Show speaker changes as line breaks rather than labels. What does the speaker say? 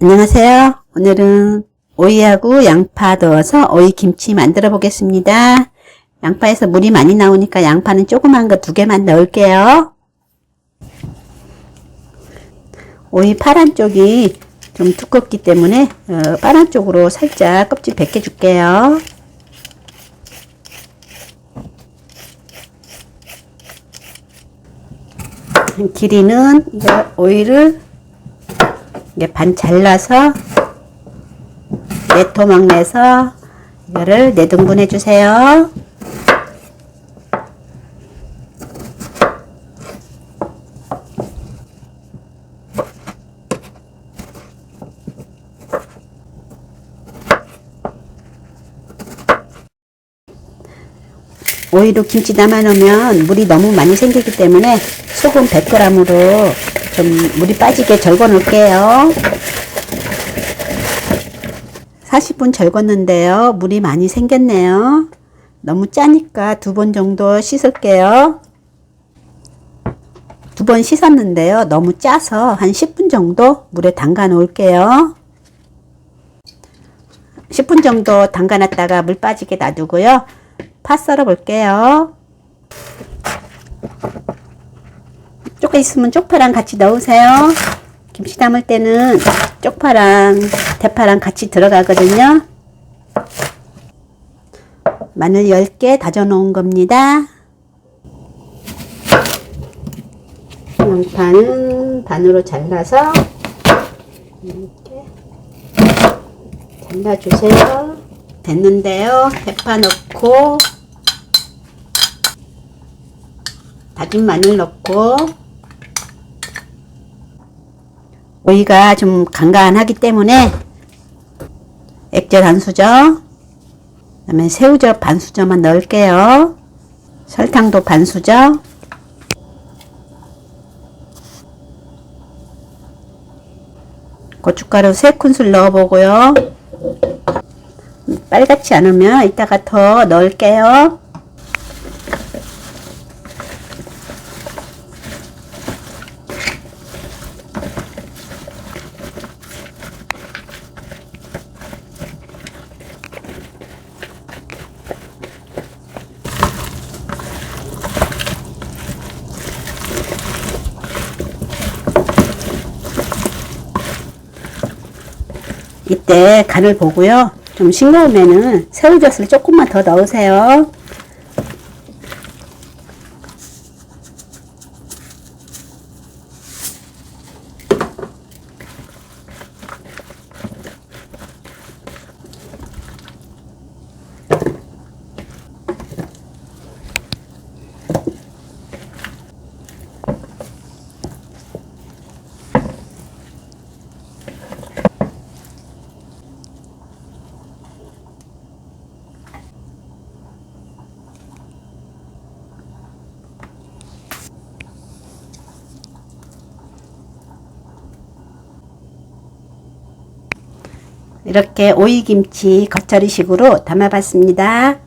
안녕하세요. 오늘은 오이하고 양파 넣어서 오이 김치 만들어 보겠습니다. 양파에서 물이 많이 나오니까 양파는 조그만 거 두 개만 넣을게요. 오이 파란 쪽이 좀 두껍기 때문에 어, 파란 쪽으로 살짝 껍질 벗겨 줄게요. 길이는 오이를 이게 반 잘라서 네 토막 내서 이거를 네 등분 해주세요. 오이로 김치 담아 놓으면 물이 너무 많이 생기기 때문에 소금 100g으로 좀 물이 빠지게 절거 놓을게요. 40분 절궜는데요. 물이 많이 생겼네요. 너무 짜니까 두 번 정도 씻을게요. 두 번 씻었는데요. 너무 짜서 한 10분 정도 물에 담가 놓을게요. 10분 정도 담가 놨다가 물 빠지게 놔두고요. 파 썰어 볼게요. 쪽파 있으면 쪽파랑 같이 넣으세요. 김치 담을 때는 쪽파랑 대파랑 같이 들어가거든요. 마늘 10개 다져 놓은 겁니다. 양파는 반으로 잘라서 이렇게 잘라주세요. 됐는데요. 대파 넣고 다진 마늘 넣고 오이가 좀 간간하기 때문에 액젓 한 수저 그다음에 새우젓 반 수저만 넣을게요. 설탕도 반 수저 고춧가루 세 큰술 넣어보고요. 빨갛지 않으면 이따가 더 넣을게요. 이때 간을 보고요. 좀 싱거우면은 새우젓을 조금만 더 넣으세요. 이렇게 오이김치 겉절이식으로 담아봤습니다.